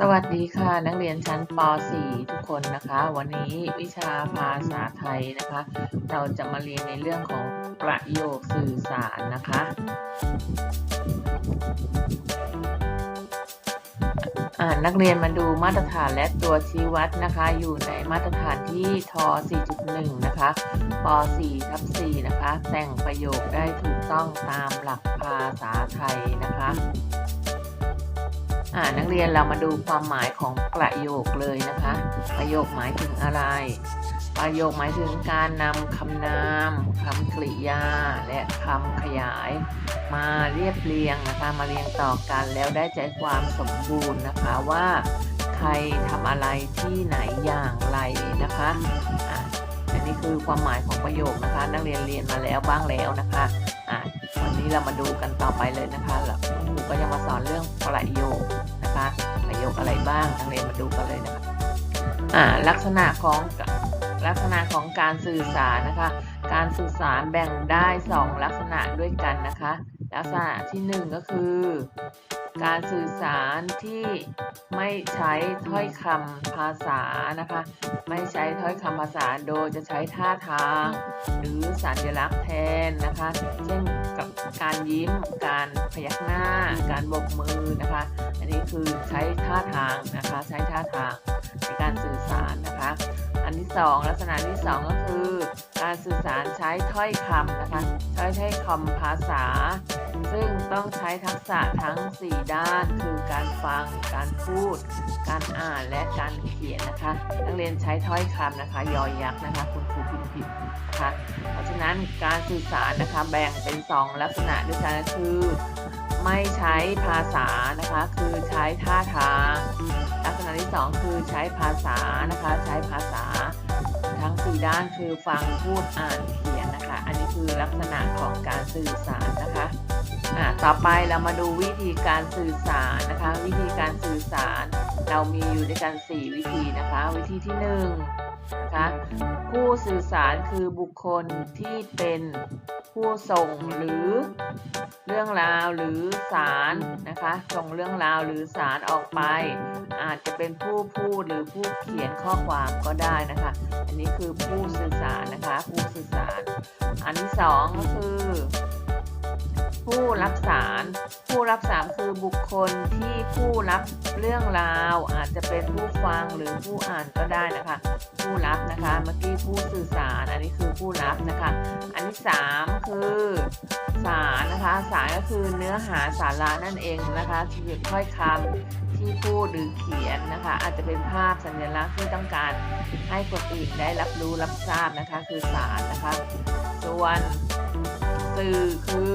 สวัสดีค่ะ นักเรียนชั้นป .4 ทุกคนนะคะ วันนี้วิชาภาษาไทยนะคะ เราจะมาเรียนในเรื่องของประโยคสื่อสารนะคะ นักเรียนมาดูมาตรฐานและตัวชี้วัดนะคะ อยู่ในมาตรฐานที่ท 4.1 นะคะป .4 ทับ4นะคะ แต่งประโยคได้ถูกต้องตามหลักภาษาไทยนะคะ นักเรียนเรามาดูความหมายของประโยคเลยนะคะ ประโยคหมายถึงอะไร ประโยคหมายถึงการนำคำนามคำกริยา และคำขยาย มาเรียบเรียงนะคะมาเรียงต่อกันแล้วได้ใจความสมบูรณ์นะคะว่า ใครทำอะไรที่ไหนอย่างไรนะคะอะอันนี้คือความหมายของประโยคนะคะ นักเรียนเรียนมาแล้วบ้างแล้วนะคะ วันนี้เรามาดูกันต่อไปเลยนะคะแล้วคุณครูก็จะมาสอนเรื่องประโยคนะคะประโยคอะไรบ้างนักเรียนมาดูกันเลยนะคะอ่าลักษณะของลักษณะของการสื่อสารนะคะ การสื่อสารแบ่งได้ 2 ลักษณะด้วยกันนะคะ ลักษณะที่ 1 ก็คือ การสื่อสารที่ไม่ใช้ถ้อยคำภาษานะคะ ไม่ใช้ถ้อยคำภาษาโดยจะใช้ท่าทาง หรือสัญลักษณ์แทนนะคะ เช่นกับการยิ้ม การพยักหน้า การโบกมือนะคะ อันนี้คือใช้ท่าทางนะคะ ใช้ท่าทางในการสื่อสารนะคะ อันที่สองลักษณะที่สองก็คือ การสื่อสารใช้ถ้อยคำนะคะใช้ถ้อยคำภาษา ซึ่งต้องใช้ทักษะทั้ง 4 ด้าน คือการฟัง การพูด การอ่านและการเขียนนะคะ นักเรียนใช้ถ้อยคำนะคะ ยอยักษ์นะคะคุณครูพิมพ์ผิดนะคะเพราะฉะนั้นการสื่อสารนะคะแบ่งเป็น 2 ลักษณะด้วยกันก็คือ ไม่ใช้ภาษานะคะ คือใช้ท่าทาง ลักษณะที่ 2 คือใช้ภาษานะคะ ใช้ภาษาทั้ง 4 ด้านคือฟังพูดอ่านเขียนนะคะ อันนี้คือลักษณะของการสื่อสารนะคะอ่าต่อไปเรามาดูวิธีการสื่อสารนะคะ วิธีการสื่อสาร เรามีอยู่ด้วยกัน 4 วิธีนะคะ วิธีที่ 1 นะคะผู้สื่อสารคือบุคคลที่เป็นผู้ส่งหรือเรื่องราวหรือสารนะคะส่งเรื่องราวหรือสารออกไป อาจจะเป็นผู้พูดหรือผู้เขียนข้อความก็ได้นะคะ อันนี้คือผู้สื่อสารนะคะผู้สื่อสาร อันที่สองก็คือ ผู้รับสาร ผู้รับสารคือบุคคลที่ผู้รับเรื่องราว อาจจะเป็นผู้ฟังหรือผู้อ่านก็ได้นะคะ ผู้รับนะคะ เมื่อกี้ผู้สื่อสาร อันนี้คือผู้รับนะคะ อันที่สามคือสารนะคะ สารก็คือเนื้อหาสาระนั่นเองนะคะที่ถ้อยคำที่พูดหรือเขียนนะคะ อาจจะเป็นภาพสัญลักษณ์ที่ต้องการให้คนอื่นได้รับรู้รับทราบนะคะ คือสารนะคะ ส่วนสื่อคือ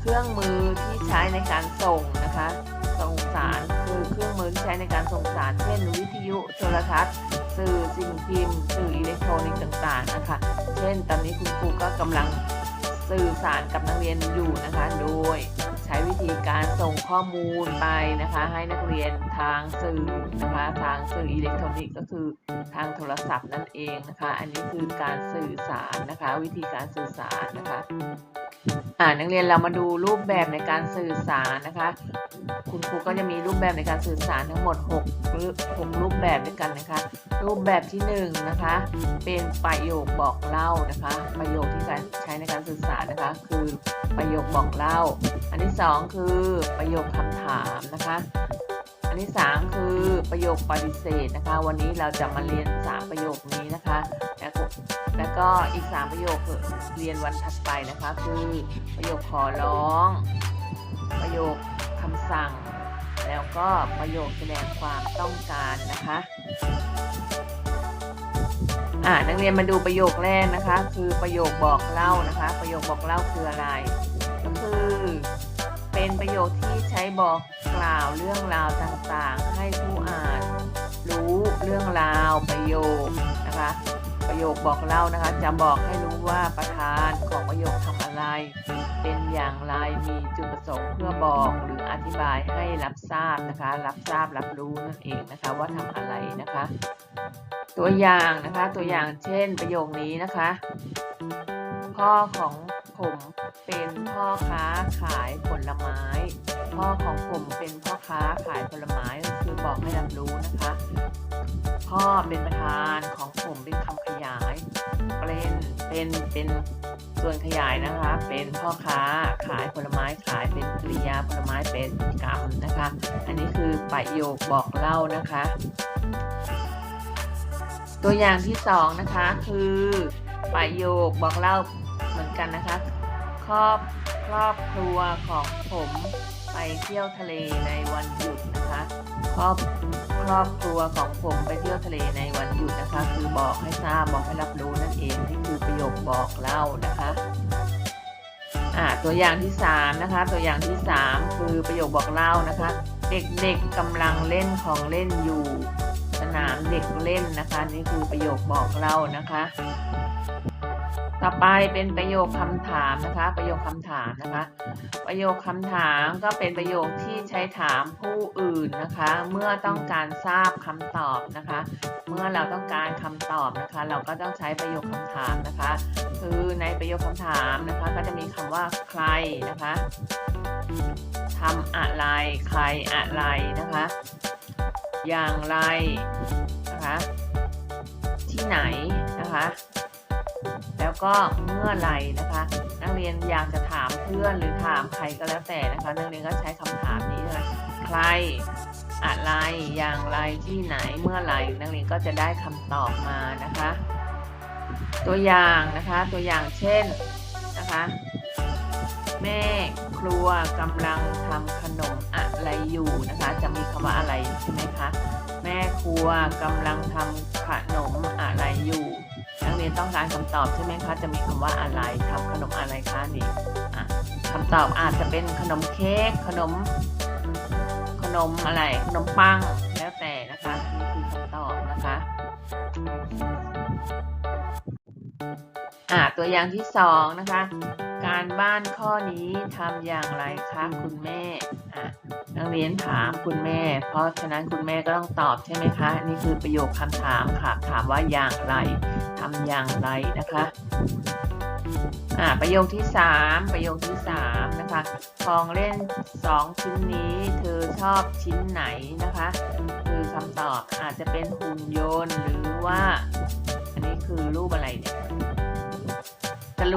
เครื่องมือที่ใช้ในการส่งนะคะส่งสารคือเครื่องมือที่ใช้ในการส่งสารเช่น วิทยุโทรทัศน์ สื่อสิ่งพิมพ์ สื่ออิเล็กทรอนิกส์ต่างๆนะคะ เช่น ตอนนี้คุณครูก็กำลังสื่อสารกับนักเรียนอยู่นะคะ โดยใช้วิธีการส่งข้อมูลไปนะคะ ให้นักเรียนทางสื่อนะคะ ทางสื่ออิเล็กทรอนิกส์ก็คือทางโทรศัพท์นั่นเองนะคะ อันนี้คือการสื่อสารนะคะ วิธีการสื่อสารนะคะ อ่านักเรียนเรามาดูรูปแบบในการสื่อสารนะคะ คุณครูก็จะมีรูปแบบในการสื่อสารทั้งหมด6รูป6รูปแบบด้วยกันนะคะ รูปแบบที่1นงนะคะ เป็นประโยคบอกเล่านะคะ ประโยคที่การใช้ในการสื่อสารนะคะ คือประโยคบอกเล่า อันที่ 2 คือประโยคคำถามนะคะ อันที่ 3 คือประโยคปฏิเสธนะคะ วันนี้เราจะมาเรียน 3 ประโยคนี้นะคะแล้วก็ แล้วก็อีก 3 ประโยคเรียนวันถัดไปนะคะ คือประโยคขอร้อง ประโยคคำสั่ง แล้วก็ประโยคแสดงความต้องการนะคะอ่านักเรียนมาดูประโยคแรกนะคะ คือประโยคบอกเล่านะคะ ประโยคบอกเล่าคืออะไร ก็คือ เป็นประโยคที่ใช้บอกกล่าวเรื่องราวต่างๆ ให้ผู้อ่าน รู้เรื่องราวประโยคนะคะ ประโยคบอกเล่านะคะ จะบอกให้รู้ว่าประธานของประโยคทำอะไร เป็นอย่างไรมีจุดประสงค์เพื่อบอกหรืออธิบายให้รับทราบนะคะ รับทราบรับรู้นั่นเองนะคะว่าทำอะไรนะคะ ตัวอย่างนะคะตัวอย่างเช่นประโยคนี้นะคะ พ่อของผม เป็นพ่อค้าขายผลไม้ พ่อของผมเป็นพ่อค้าขายผลไม้คือบอกให้รับรู้นะคะ พ่อเป็นประธานของผมเป็นคำขยายเป็นเป็นเป็นส่วนขยายนะคะ เป็นพ่อค้าขายผลไม้ขายเป็นกริยาผลไม้เป็นกรรมนะคะ อันนี้คือประโยคบอกเล่านะคะ ตัวอย่างที่สองนะคะคือประโยคบอกเล่าเหมือนกันนะคะ ครอบครอบครัวของผมไปเที่ยวทะเลในวันหยุดนะคะ ครอบครอบครัวของผมไปเที่ยวทะเลในวันหยุดนะคะ คือบอกให้ทราบบอกให้รับรู้นั่นเองนี่คือประโยคบอกเล่านะคะอ่าตัวอย่างที่สามนะคะ ตัวอย่างที่สามคือประโยคบอกเล่านะคะ เด็กๆกำลังเล่นของเล่นอยู่ สนามเด็กเล่นนะคะ นี่คือประโยคบอกเล่านะคะ ต่อไปเป็นประโยคคำถามนะคะ ประโยคคำถามนะคะ ประโยคคำถามก็เป็นประโยคที่ใช้ถามผู้อื่นนะคะ เมื่อต้องการทราบคำตอบนะคะ เมื่อเราต้องการคำตอบนะคะ เราก็ต้องใช้ประโยคคำถามนะคะ คือในประโยคคำถามนะคะ ก็จะมีคำว่าใครนะคะทำอะไรใครอะไรนะคะ อย่างไรนะคะ ที่ไหนนะคะ ก็เมื่อไรนะคะ นักเรียนอยากจะถามเพื่อนหรือถามใครก็แล้วแต่นะคะนักเรียนก็ใช้คำถามนี้นะคะใครอะไรอย่างไรที่ไหนเมื่อไหร่นักเรียนก็จะได้คำตอบมานะคะ ตัวอย่างนะคะตัวอย่างเช่นนะคะแม่ครัวกำลังทำขนมอะไรอยู่นะคะ จะมีคำว่าอะไรใช่ไหมคะแม่ครัวกำลังทำขนมอะไรอยู่ นักเรียนต้องการคำตอบใช่ไหมคะ จะมีคำว่าอะไรทำขนมอะไรคะนี่อะคำตอบอาจจะเป็นขนมเค้กขนม ขนมอะไร ขนมปังแล้วแต่นะคะนี่คือคำตอบนะคะอ่าตัวอย่างที่สองนะคะ การบ้านข้อนี้ทำอย่างไรคะคุณแม่ นักเรียนถามคุณแม่ เพราะฉะนั้นคุณแม่ก็ต้องตอบใช่ไหมคะ นี่คือประโยคคำถามค่ะ ถามว่าอย่างไรทำอย่างไรนะคะอ่าประโยคที่สามประโยคที่สามนะคะ ของเล่นสองชิ้นนี้เธอชอบชิ้นไหนนะคะ คือคำตอบอาจจะเป็นหุ่นยนต์หรือว่า อันนี้คือรูปอะไรเนี่ยจร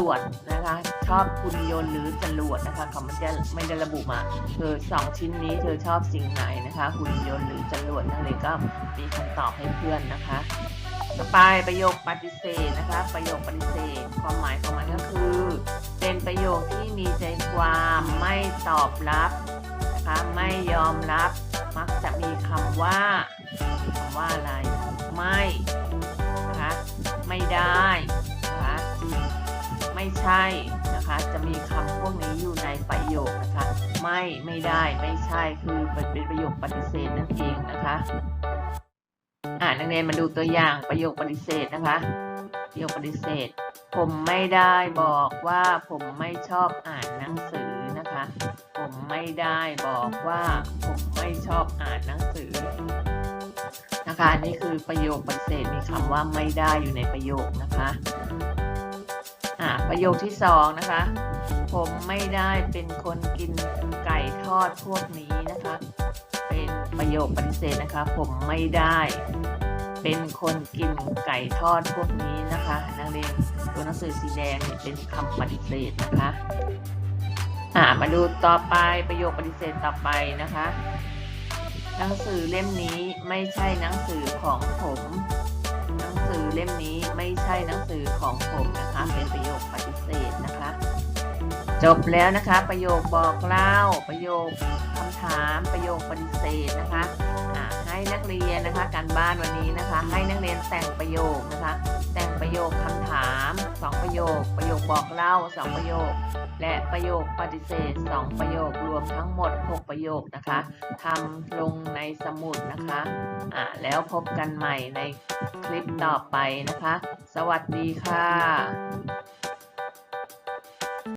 วดนะคะชอบหุ่นยนต์หรือจรวดนะคะเขาไม่ได้ไม่ได้ระบุมาเธอสองชิ้นนี้เธอชอบสิ่งไหนนะคะหุ่นยนต์หรือจรวดนักเรียก็มีคำตอบให้เพื่อนนะคะต่อไปประโยคปฏิเสธนะคะ ประโยคปฏิเสธ ความหมายของมันก็คือ เป็นประโยคที่มีใจความไม่ตอบรับนะคะไม่ยอมรับ มักจะมีคำว่าคำว่าอะไร ไม่นะคะไม่ได้ ไม่ใช่นะคะ จะมีคำพวกนี้อยู่ในประโยคนะคะ ไม่ไม่ได้ไม่ใช่คือเป็นเป็นประโยคปฏิเสธนั่นเองนะคะอ่านักเรียนมาดูตัวอย่างประโยคปฏิเสธนะคะ ประโยคปฏิเสธ ผมไม่ได้บอกว่าผมไม่ชอบอ่านหนังสือนะคะ ผมไม่ได้บอกว่าผมไม่ชอบอ่านหนังสือนะคะนนี่คือประโยคปฏิเสธมีคำว่าไม่ได้อยู่ในประโยคนะคะ อ่าประโยคที่สองนะคะ ผมไม่ได้เป็นคนกินไก่ทอดพวกนี้นะคะ เป็นประโยคปฏิเสธนะคะ ผมไม่ได้ เป็นคนกินไก่ทอดพวกนี้นะคะนักเรียนตัวหนังสือสีแดงเนี่ยเป็นคำปฏิเสธนะคะอ่ามาดูต่อไปประโยคปฏิเสธต่อไปนะคะ หนังสือเล่มนี้ไม่ใช่หนังสือของผม ล่มนี้ไม่ใช่หนังสือของผมนะคะ เป็นประโยคปฏิเสธนะคะ จบแล้วนะคะ ประโยคบอกเล่า ประโยคคำถาม ประโยคปฏิเสธนะคะให้นักเรียนนะคะการบ้านวันนี้นะคะ ให้นักเรียนแต่งประโยคนะคะ แต่งประโยคคำถามสอง ประโยค ประโยคบอกเล่าสองประโยค และประโยคปฏิเสธสองประโยครวมทั้งหมด 6 ประโยคนะคะทำลงในสมุดนะคะอ่าแล้วพบกันใหม่ในคลิปต่อไปนะคะ สวัสดีค่ะ